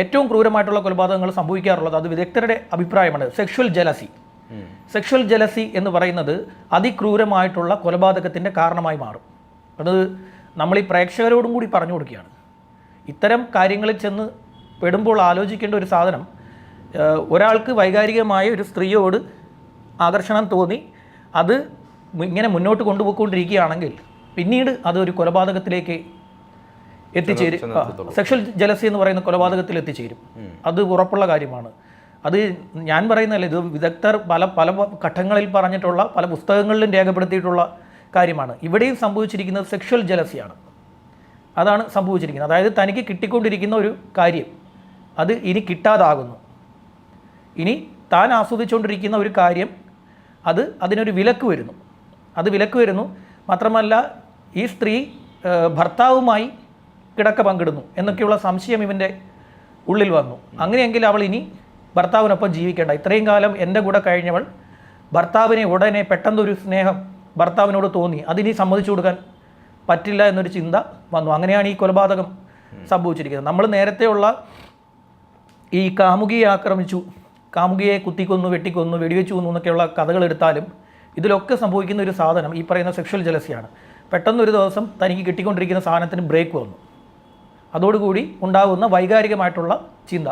ഏറ്റവും ക്രൂരമായിട്ടുള്ള കൊലപാതകങ്ങൾ സംഭവിക്കാറുള്ളത് അത് വിദഗ്ധരുടെ അഭിപ്രായമാണ്. സെക്ഷൽ ജലസി സെക്ഷൽ ജലസി എന്ന് പറയുന്നത് അതിക്രൂരമായിട്ടുള്ള കൊലപാതകത്തിന്റെ കാരണമായി മാറും. അത് നമ്മൾ ഈ പ്രേക്ഷകരോടും കൂടി പറഞ്ഞു കൊടുക്കുകയാണ്. ഇത്തരം കാര്യങ്ങളിൽ ചെന്ന് പെടുമ്പോൾ ആലോചിക്കേണ്ട ഒരു സാധനം ഒരാൾക്ക് വൈകാരികമായ ഒരു സ്ത്രീയോട് ആകർഷണം തോന്നി അത് ഇങ്ങനെ മുന്നോട്ട് കൊണ്ടുപോയിക്കൊണ്ടിരിക്കുകയാണെങ്കിൽ പിന്നീട് അതൊരു കൊലപാതകത്തിലേക്ക് എത്തിച്ചേരും. സെക്ഷൽ ജലസി എന്ന് പറയുന്ന കൊലപാതകത്തിൽ എത്തിച്ചേരും. അത് ഉറപ്പുള്ള കാര്യമാണ്. അത് ഞാൻ പറയുന്നതല്ല ഇത് വിദഗ്ധർ പല പല ഘട്ടങ്ങളിൽ പറഞ്ഞിട്ടുള്ള പല പുസ്തകങ്ങളിലും രേഖപ്പെടുത്തിയിട്ടുള്ള കാര്യമാണ്. ഇവിടെയും സംഭവിച്ചിരിക്കുന്നത് സെക്ഷൽ ജലസിയാണ് അതാണ് സംഭവിച്ചിരിക്കുന്നത്. അതായത് തനിക്ക് കിട്ടിക്കൊണ്ടിരിക്കുന്ന ഒരു കാര്യം അത് ഇനി കിട്ടാതാകുന്നു. ഇനി താൻ ആസ്വദിച്ചുകൊണ്ടിരിക്കുന്ന ഒരു കാര്യം അത് അതിനൊരു വിലക്ക് വരുന്നു. അത് വിലക്ക് വരുന്നു. മാത്രമല്ല ഈ സ്ത്രീ ഭർത്താവുമായി കിടക്ക പങ്കിടുന്നു എന്നൊക്കെയുള്ള സംശയം ഇവന്റെ ഉള്ളിൽ വന്നു. അങ്ങനെയെങ്കിൽ അവൾ ഇനി ഭർത്താവിനൊപ്പം ജീവിക്കേണ്ട. ഇത്രയും കാലം എന്റെ കൂടെ കഴിഞ്ഞവൾ ഭർത്താവിനെ ഉടനെ പെട്ടെന്നൊരു സ്നേഹം ഭർത്താവിനോട് തോന്നി. അതിനി സമ്മതിച്ചു കൊടുക്കാൻ പറ്റില്ല എന്നൊരു ചിന്ത വന്നു. അങ്ങനെയാണ് ഈ കൊലപാതകം സംഭവിച്ചിരിക്കുന്നത്. നമ്മൾ നേരത്തെയുള്ള ഈ കാമുകിയെ ആക്രമിച്ചു കാമുകിയെ കുത്തിക്കൊന്നു വെട്ടിക്കൊന്നു വെടിവെച്ചു കൊന്നു എന്നൊക്കെയുള്ള കഥകൾ എടുത്താലും ഇതിലൊക്കെ സംഭവിക്കുന്ന ഒരു സാധനം ഈ പറയുന്ന സെക്ഷൽ ജലസിയാണ് പെട്ടെന്നൊരു ദിവസം തനിക്ക് കിട്ടിക്കൊണ്ടിരിക്കുന്ന സാധനത്തിന് ബ്രേക്ക് വന്നു. അതോടുകൂടി ഉണ്ടാകുന്ന വൈകാരികമായിട്ടുള്ള ചിന്ത.